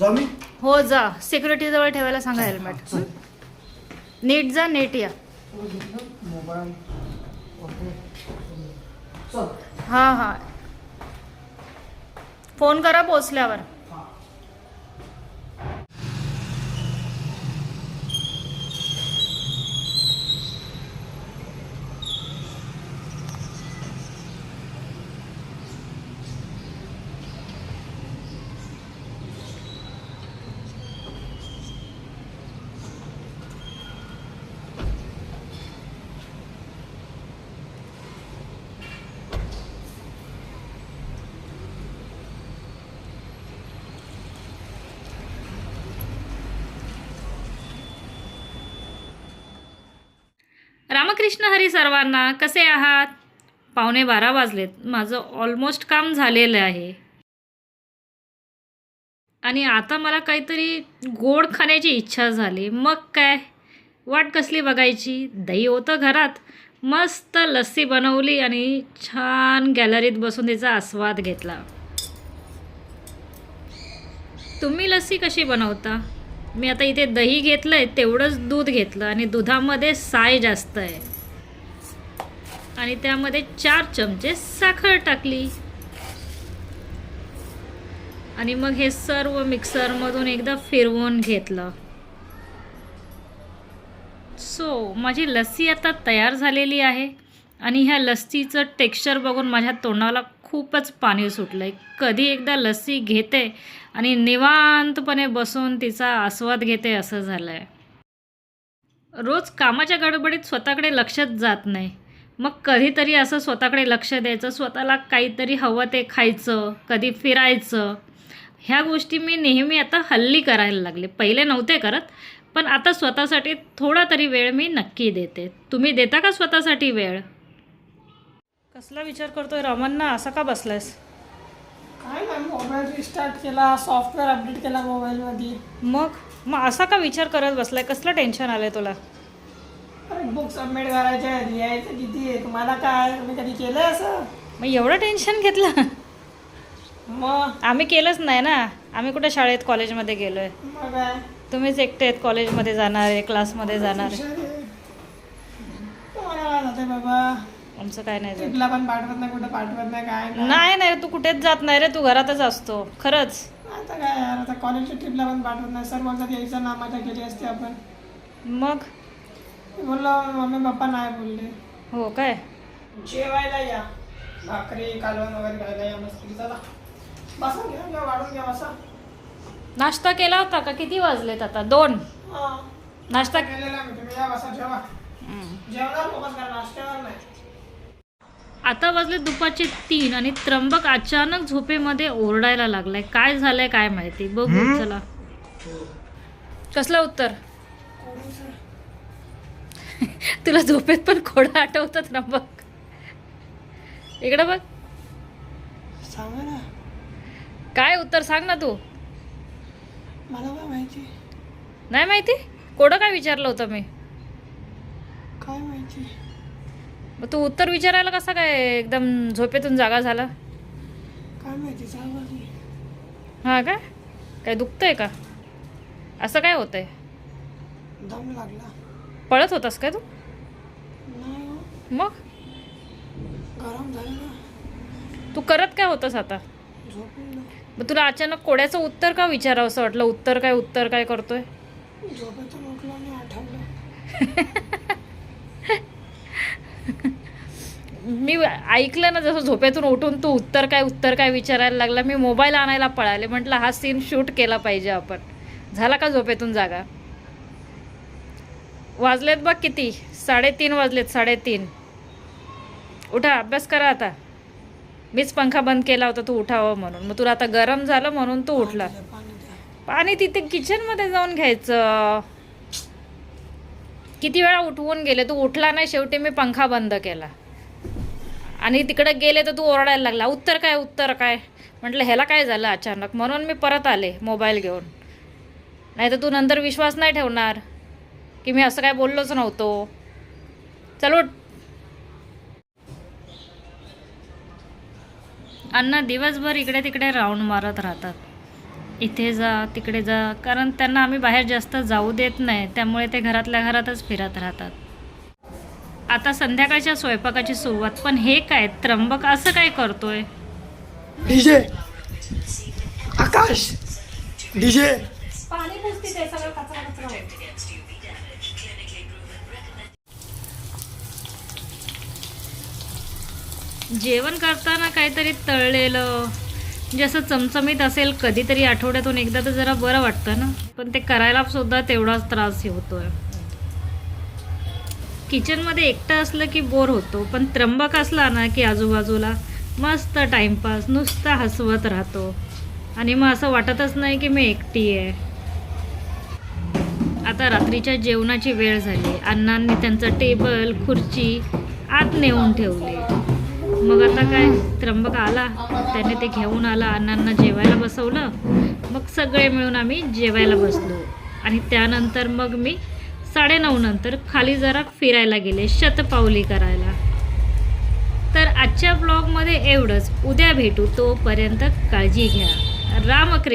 जा मी. हो जा. सिक्युरिटी जवळ ठेवायला सांगा हेल्मेट नीट जा नीट या. मोबाईल चल हां हां. फोन करा पोचल्यावर रामकृष्ण हरी सर्वांना कसे आहात? पावणे बारा वाजलेत. माझं ऑलमोस्ट काम झालेलं आहे. आणि आता मला काहीतरी गोड खाण्याची इच्छा झाली. मग काय? वाट कसली बघायची? दही होतं घरात. मस्त लस्सी बनवली आणि छान गॅलरीत बसून तिचा आस्वाद घेतला. तुम्ही लस्सी कशी बनवता? मी आता इथे दही घेतलं आहे तेवढंच दूध घेतलं आणि दुधामध्ये साय जास्त आहे. आणि त्यामध्ये चार चमचे साखर टाकली. आणि मग हे सर्व मिक्सरमधून एकदा फिरवून घेतलं. सो माझी लस्सी आता तयार झालेली आहे. आणि ह्या लस्सीचं टेक्स्चर बघून माझ्या तोंडाला खूपच पाणी सुटलं आहे कधी एकदा लस्सी घेते आणि निवांतपणे बसून तिचा आस्वाद घेते असं झालं आहे रोज कामाच्या गडबडीत स्वतःकडे लक्षच जात नाही. मग कधीतरी असं स्वतःकडे लक्ष द्यायचं स्वतःला काहीतरी हवं ते खायचं कधी फिरायचं. ह्या गोष्टी मी नेहमी आता हल्ली करायला लागले. पहिले नव्हते करत पण आता स्वतःसाठी थोडा तरी वेळ मी नक्की देते. तुम्ही देता का स्वतःसाठी वेळ? कसला विचार करतोय रमन्ना? असा का बसलायस? काय नाही मोबाईल रिस्टार्ट केला सॉफ्टवेअर अपडेट केला मोबाईलमध्ये मग? मग असा का विचार करत बसलाय? कसलं टेन्शन आलंय तुला? अरे बुक सबमिट करायचे लिहायचं किती आहे? तुम्हाला काय? तुम्ही कधी केलं असं? मग एवढं टेन्शन घेतलं? मग? आम्ही केलंच नाही ना. आम्ही कुठे शाळेत कॉलेजमध्ये गेलो आहे मग काय? तुम्हीच एकटे आहेत कॉलेजमध्ये जाणार आहे क्लासमध्ये जाणार आहे. हुशार आहे. तुम्हाला काय जाते बाबा? आमचं काय नाही जात. ट्रिपला पण पाठवत नाही कुठं पाठवत नाही काय नाही. नाही नाही तू कुठेच जात नाही रे तू घरातच असतो खरंच. आता काय यार आता कॉलेजच्या ट्रिपला पण पाठवत नाही सर बोलतात यायचं ना मजा केली असते आपण. मग? मी बोललो मम्मी पप्पा नाही बोलले. हो काय? जेवायला या. भाकरी कालवण वगैरे खायला या मस्त चला. बसा घ्या घ्या वाढून घ्या बसा. नाश्ता केला होता का? किती वाजलेत आता? दोन. हा. नाश्ता केलेला मी तुम्ही या बसा जेवा. जेवणावर फोकस करा नाश्त्यावर नाही. आता वाजले दुपारचे तीन आणि त्र्यंबक अचानक झोपेमध्ये ओरडायला लागलाय. काय झालंय काय माहिती? बघू चला. कसलं उत्तर? तुला झोपेत पण खोडं आठवतं त्र्यंबक इकडं बघ. सांगा ना. काय उत्तर सांग ना तू. मला काय माहिती? नाही माहिती? कोडं काय विचारलं होतं मी? काय माहिती? मग तू उत्तर विचारायला कसा काय एकदम झोपेतून जागा झाला? काय माहिती सांगा की. हा काय काय दुखतंय का? असं काय होतंय? दम लागला. पळत होतास काय तू? नाही हो. मग? गरम झालं ना. तू करत काय होतंस आता? मग तुला अचानक कोड्याचं उत्तर का विचारावं असं वाटलं? उत्तर काय उत्तर काय करतोय? झोपेतून उठलो आणि आठवलं मी ऐकलं ना जसं झोपेतून उठून तू उत्तर काय उत्तर काय विचारायला लागला मी मोबाईल आणायला पळाले. म्हटलं हा सीन शूट केला पाहिजे आपण. झाला का झोपेतून जागा? वाजलेत बघ किती? साडेतीन वाजलेत साडेतीन. उठा अभ्यास करा आता. मीच पंखा बंद केला होता तू उठावं म्हणून. मग तुला आता गरम झालं म्हणून तू उठला. पाणी तिथे किचनमध्ये जाऊन घ्यायचं. किती वेळा उठवून गेले तू उठला नाही शेवटी मी पंखा बंद केला. आणि तिकडे गेले तर तू ओरडायला लागला उत्तर काय उत्तर काय? म्हटलं ह्याला काय झालं अचानक? म्हणून मी परत आले मोबाईल घेऊन. नाही तर तू नंतर विश्वास नाही ठेवणार की मी असं काय बोललोच नव्हतो. चलो अण्णा दिवसभर इकडे तिकडे राऊंड मारत राहतात. इथे जा तिकडे जा कारण त्यांना आम्ही बाहेर जास्त जाऊ देत नाही त्यामुळे ते घरातल्या घरातच फिरत राहतात. आता संध्याकाळच्या स्वयंपाकाची सुरुवात पण हे काय त्र्यंबक असं काय करतोय? डीजे. आकाश. डीजे. पाणी पुसते ते सगळं कचरा कचरा जेवण करताना काहीतरी तळलेलं जसं चमचमीत असेल कधीतरी आठवड्यातून एकदा तर जरा बरं वाटतं ना? पण ते करायला सुद्धा तेवढाच त्रास होतोय. किचनमध्ये एकटं असलं की बोर होतो पण त्र्यंबक असला ना की आजूबाजूला मस्त टाईमपास नुसता हसवत राहतो. आणि मग असं वाटतच नाही की मी एकटी आहे. आता रात्रीच्या जेवणाची वेळ झाली. अण्णांनी त्यांचं टेबल खुर्ची आत नेऊन ठेवली. मग आता काय? त्र्यंबक आला. त्याने ते घेऊन आला. अण्णांना जेवायला बसवलं. मग सगळे मिळून आम्ही जेवायला बसलो. आणि त्यानंतर मग मी साडेनऊ नंतर खाली जरा फिरायला गेले शतपावली करायला. तर आजच्या ब्लॉगमध्ये एवढंच. उद्या भेटू तोपर्यंत काळजी घ्या. रामकृष्ण.